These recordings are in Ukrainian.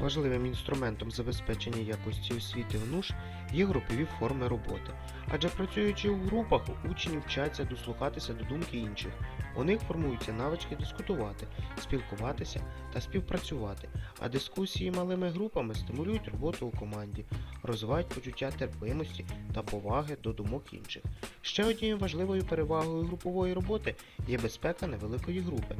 Важливим інструментом забезпечення якості освіти в НУШ є групові форми роботи, адже працюючи у групах, учні вчаться дослухатися до думки інших. У них формуються навички дискутувати, спілкуватися та співпрацювати, а дискусії малими групами стимулюють роботу у команді, розвивають почуття терпимості та поваги до думок інших. Ще однією важливою перевагою групової роботи є безпека невеликої групи,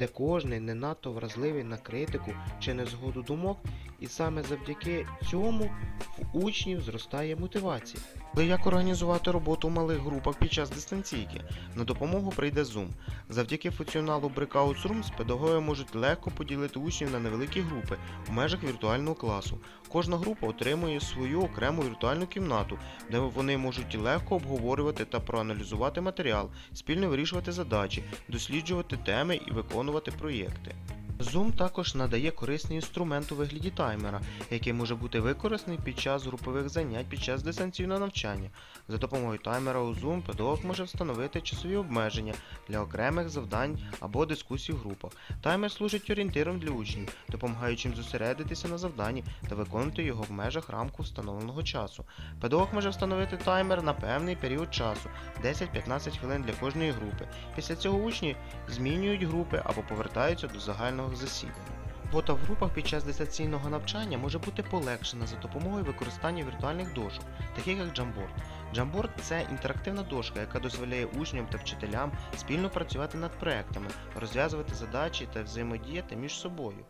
де кожний не надто вразливий на критику чи незгоду думок, і саме завдяки цьому в учнів зростає мотивація. Але як організувати роботу в малих групах під час дистанційки? На допомогу прийде Zoom. Завдяки функціоналу Breakout Rooms педагоги можуть легко поділити учнів на невеликі групи в межах віртуального класу. Кожна група отримує свою окрему віртуальну кімнату, де вони можуть легко обговорювати та проаналізувати матеріал, спільно вирішувати задачі, досліджувати теми і виконувати проєкти. Zoom також надає корисний інструмент у вигляді таймера, який може бути використаний під час групових занять під час дистанційного навчання. За допомогою таймера у Zoom педагог може встановити часові обмеження для окремих завдань або дискусій в групах. Таймер служить орієнтиром для учнів, допомагаючи їм зосередитися на завданні та виконувати його в межах рамку встановленого часу. Педагог може встановити таймер на певний період часу 10-15 хвилин для кожної групи. Після цього учні змінюють групи або повертаються до загального засідання. Робота в групах під час дистанційного навчання може бути полегшена за допомогою використання віртуальних дошок, таких як Jamboard. Jamboard – це інтерактивна дошка, яка дозволяє учням та вчителям спільно працювати над проектами, розв'язувати задачі та взаємодіяти між собою.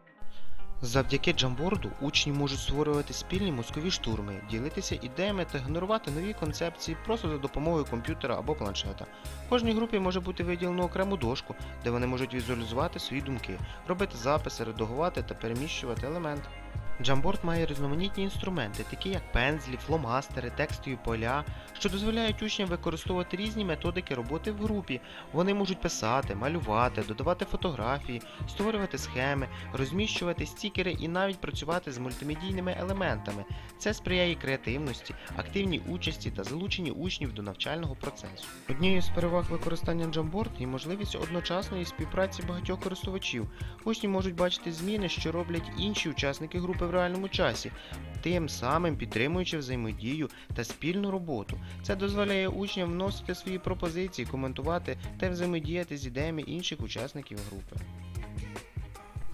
Завдяки Джамборду учні можуть створювати спільні мозкові штурми, ділитися ідеями та генерувати нові концепції просто за допомогою комп'ютера або планшета. Кожній групі може бути виділено окрему дошку, де вони можуть візуалізувати свої думки, робити записи, редагувати та переміщувати елементи. Jamboard має різноманітні інструменти, такі як пензлі, фломастери, текстові поля, що дозволяють учням використовувати різні методики роботи в групі. Вони можуть писати, малювати, додавати фотографії, створювати схеми, розміщувати стікери і навіть працювати з мультимедійними елементами. Це сприяє креативності, активній участі та залученні учнів до навчального процесу. Однією з переваг використання Jamboard є можливість одночасної співпраці багатьох користувачів. Учні можуть бачити зміни, що роблять інші учасники групи в реальному часі, тим самим підтримуючи взаємодію та спільну роботу. Це дозволяє учням вносити свої пропозиції, коментувати та взаємодіяти з ідеями інших учасників групи.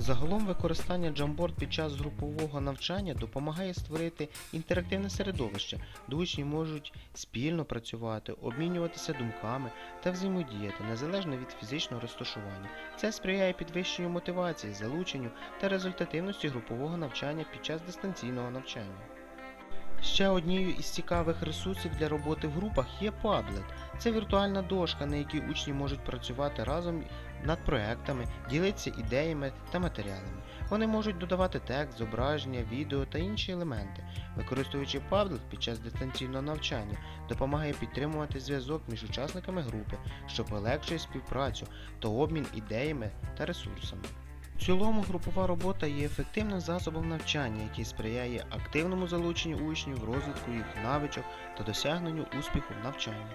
Загалом використання Jamboard під час групового навчання допомагає створити інтерактивне середовище, де учні можуть спільно працювати, обмінюватися думками та взаємодіяти незалежно від фізичного розташування. Це сприяє підвищенню мотивації, залученню та результативності групового навчання під час дистанційного навчання. Ще однією із цікавих ресурсів для роботи в групах є Padlet. Це віртуальна дошка, на якій учні можуть працювати разом над проектами, ділитися ідеями та матеріалами. Вони можуть додавати текст, зображення, відео та інші елементи. Використовуючи Padlet під час дистанційного навчання, допомагає підтримувати зв'язок між учасниками групи, що полегшує співпрацю та обмін ідеями та ресурсами. В цілому групова робота є ефективним засобом навчання, який сприяє активному залученню учнів розвитку їх навичок та досягненню успіху в навчанні.